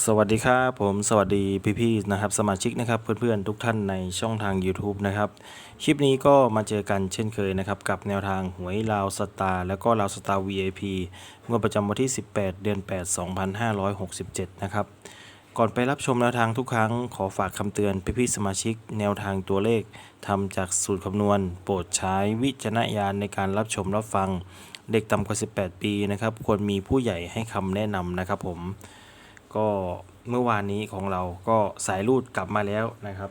สวัสดีครับผมสวัสดีพี่ๆนะครับ สมาชิกนะครับเพื่อนๆทุกท่านในช่องทาง YouTube นะครับ คลิปนี้ก็มาเจอกันเช่นเคยนะครับ กับแนวทางหวยลาวสตาร์แล้วก็ลาวสตาร์ VIP งวดประจำวันที่ 18 เดือน 8 2567 นะครับ ก่อนไปรับชมแนวทางทุกครั้งขอฝากคำเตือนพี่ๆสมาชิก แนวทางตัวเลขทำจากสูตรคำนวณ โปรดใช้วิจารณญาณในการรับชมรับฟัง เด็กต่ำกว่า 18 ปีนะครับควรมีผู้ใหญ่ให้คำแนะนำนะครับผม ก็เมื่อวานนี้ของเราก็สายรูดกลับมาแล้วนะครับ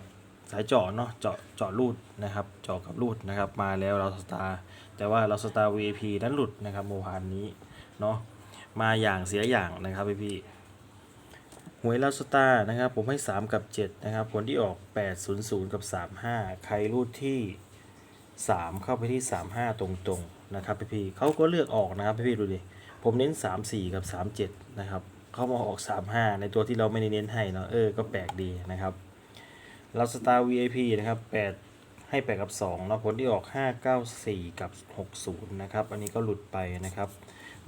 สายเจาะเนาะเจาะเจาะรูดนะครับเจาะกับรูดนะครับ มาแล้วเราสตาร์แต่ว่าเราสตาร์ VIP นั้นหลุดนะครับเมื่อวานนี้เนาะมาอย่างเสียอย่างนะครับพี่พี่หวยเราสตาร์นะครับ ผมให้ 3 กับ 7 นะครับ ผลที่ออก 800 กับ 35 ใครรูดที่ 3 เข้าไปที่ 35 ตรงๆ นะครับพี่พี่เขาก็เลือกออกนะครับพี่พี่ดูดิ ผมเน้น 3 4 กับ 3 7 นะครับ เข้ามาออก 35 ในตัวที่เราไม่ได้เน้นให้เนาะเออก็แปลกดีนะครับเราสตาร์ VIP นะครับ 8 ให้ 8 กับ 2 เนาะผลที่ออก 594 กับ 60 นะครับ อันนี้ก็หลุดไปนะครับ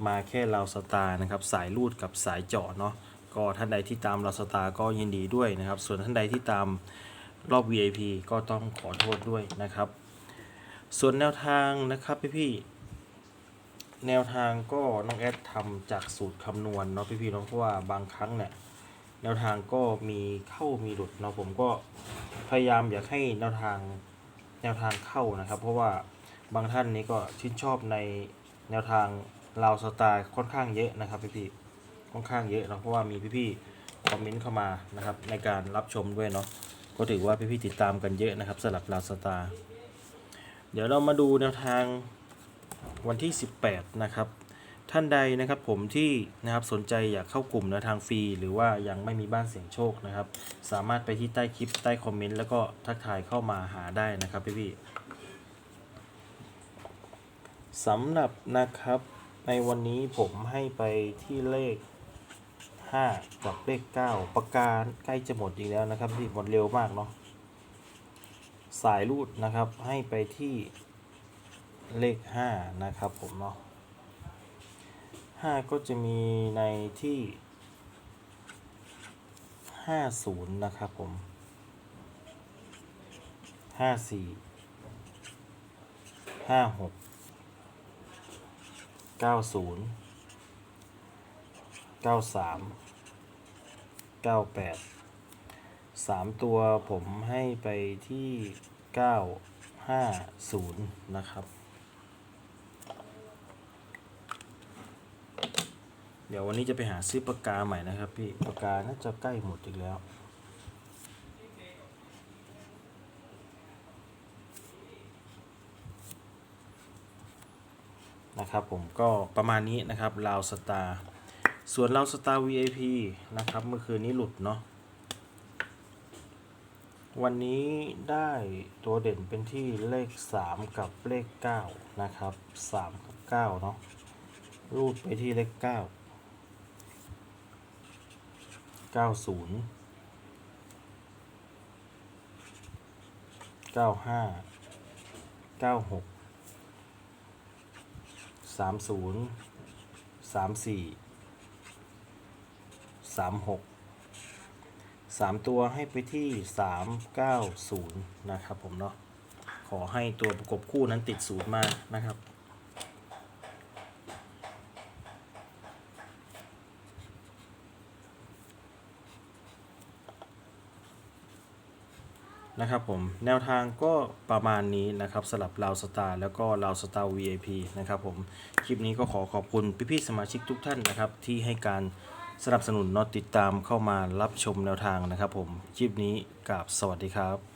มาแค่เราสตาร์นะครับ สายรูดกับสายเจาะเนาะก็ท่านใดที่ตามเราสตาร์ก็ยินดีด้วยนะครับ ส่วนท่านใดที่ตามรอบ VIP ก็ต้องขอโทษด้วยนะครับ ส่วนแนวทางนะครับพี่ๆ แนวทางก็น้องแอดทำจากสูตรคำนวณเนาะพี่ๆเนาะเพราะว่าบางครั้งเนี่ยแนวทางก็มีเข้ามีหลุดเนาะผมก็พยายามอยากให้แนวทางแนวทางเข้านะครับ เพราะว่าบางท่านนี้ก็ชื่นชอบในแนวทางลาวสไตล์ค่อนข้างเยอะนะครับพี่ๆค่อนข้างเยอะเนาะเพราะว่ามีพี่ๆคอมเมนต์เข้ามานะครับในการรับชมด้วยเนาะก็ถือว่าพี่ๆติดตามกันเยอะนะครับสำหรับลาวสไตล์เดี๋ยวเรามาดูแนวทาง วันที่ 18 นะครับ ท่านใดนะครับผมที่นะครับสนใจอยากเข้ากลุ่มแนวทางฟรี หรือว่ายังไม่มีบ้านเสียงโชคนะครับ สามารถไปที่ใต้คลิปใต้คอมเมนต์แล้วก็ทักทายเข้ามาหาได้นะครับพี่พี่สำหรับนะครับในวันนี้ผมให้ไปที่เลข 5 กับเลข 9 ประการใกล้จะหมดอีกแล้วนะครับพี่หมดเร็วมากเนาะสายรูดนะครับให้ไปที่ เลขห้านะครับผมเนาะห้าก็จะมีในที่ห้าศูนย์นะครับผมห้าสี่ห้าหกเก้าศูนย์เก้าสามเก้าแปดสามตัวผมให้ไปที่เก้าห้าศูนย์นะครับ ดี๋ยววันนี้จะไปหาซื้อปากกาใหม่นะครับพี่ปากกาน่าจะใกล้หมดอีกแล้วนะครับผมก็ประมาณนี้นะครับลาวสตาร์ส่วนลาวสตาร์ VIP นะครับเมื่อคืนนี้หลุดเนาะวันนี้ได้ตัวเด่นเป็นที่เลข 3 กับเลข 9 นะครับ 3 กับ 9 เนาะรูดไปที่เลข 9 เก้าศูนย์เก้าห้าเก้าหกสามศูนย์สามสี่สามหกสามตัวให้ไปที่สามเก้าศูนย์นะครับผมเนาะขอให้ตัวประกบคู่นั้นติดศูนย์มานะครับ นะครับผมแนวทางก็ประมาณนี้นะครับสำหรับลาวสตาร์แล้วก็ลาวสตาร์ VIP นะครับผมคลิปนี้ก็ขอขอบคุณพี่ๆสมาชิกทุกท่านนะครับที่ให้การสนับสนุนนอติดตามเข้ามารับชมแนวทางนะครับผมคลิปนี้กับสวัสดีครับ